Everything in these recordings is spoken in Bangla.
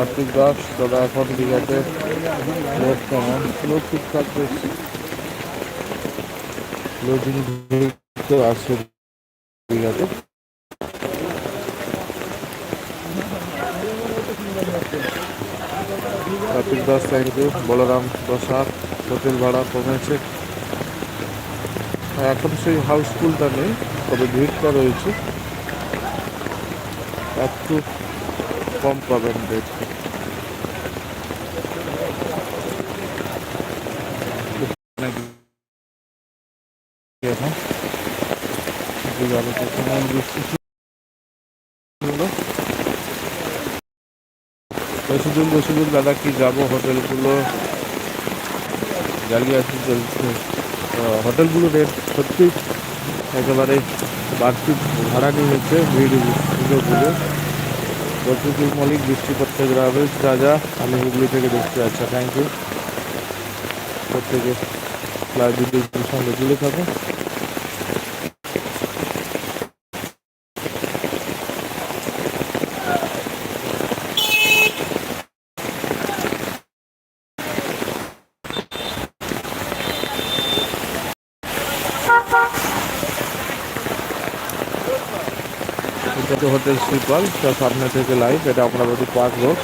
কার্তিক দাস দাদা এখন দীঘাতে লোক কেমন? ঠিকঠাক লোডিং তো দীঘাতে Kartik Das thank you Balaram Prasad hotel ভাড়া কমেছে। এখন সেই হাউসফুলটা নেই তবে ভিড়টা রয়েছে। একটু কম পাবেন রেট রসিদুল রসিদুল দাদা, কি যাব? হোটেলগুলো? জালিয়াতি চলছে হোটেলগুলো রেট সত্যি একেবারে বাড়তি, ভাড়া নিয়েছে ভিড়। পুজো রসিদুল মলিক বৃষ্টি প্রত্যেক রাবেশ রাজা আমি হুগলি থেকে দেখতে আচ্ছা থ্যাংক ইউ প্রত্যেকে লাইভ ভিডিওর সঙ্গে জুড়ে থাকুন এটা হচ্ছে হোটেল শ্রীপাল সামনে থেকে লাইভ এটা আপনার পার্ক রোড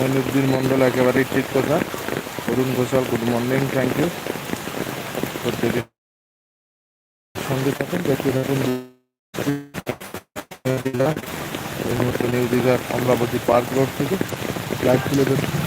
মইনুদ্দিন মন্ডল একেবারেই ঠিক কথা। Arun Ghoshal good morning thank you প্রত্যেকে সঙ্গে থাকুন, দেখতে থাকুন। নিউ দীঘার অমরাবতী পার্ক রোড থেকে। লাইভ তুলে ধরছি।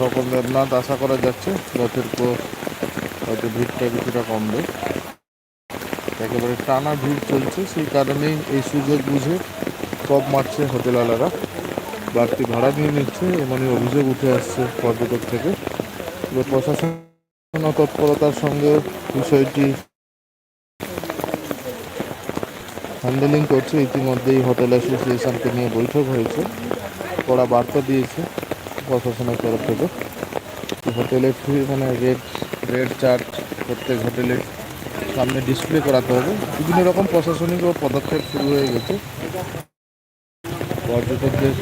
সকল দেবনাথ আশা করা যাচ্ছে, রথের পর হয়তো ভিড়টা কিছুটা কমবে। একেবারে টানা ভিড় চলছে, সেই কারণেই এই সুযোগ বুঝে কপ মারছে হোটেলওয়ালারা। বাড়তি ভাড়া নিয়ে নিচ্ছে, এমনই অভিযোগ উঠে আসছে পর্যটক থেকে। প্রশাসন তৎপরতার সঙ্গে বিষয়টি হ্যান্ডেলিং করছে। ইতিমধ্যেই হোটেল অ্যাসোসিয়েশনকে নিয়ে বৈঠক হয়েছে। কড়া বার্তা দিয়েছে। প্রশাসনের তরফ থেকে। হোটেলের ফি মানে রেট রেট চার্ট প্রত্যেক হোটেলের সামনে ডিসপ্লে করাতে হবে। বিভিন্ন রকম প্রশাসনিক ও পদক্ষেপ শুরু হয়ে গেছে। পর্যটকদের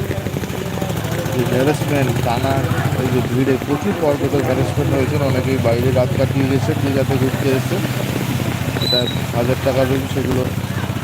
যে হ্যারাসমেন্ট টানা এই যে ভিড়ে প্রচুর পর্যটক হ্যারাসমেন্ট হয়েছেন অনেকেই বাইরে রাত কাটিয়ে গেছে, যে যাতে ঘুরতে এসে এটা হাজার টাকা রুম সেগুলো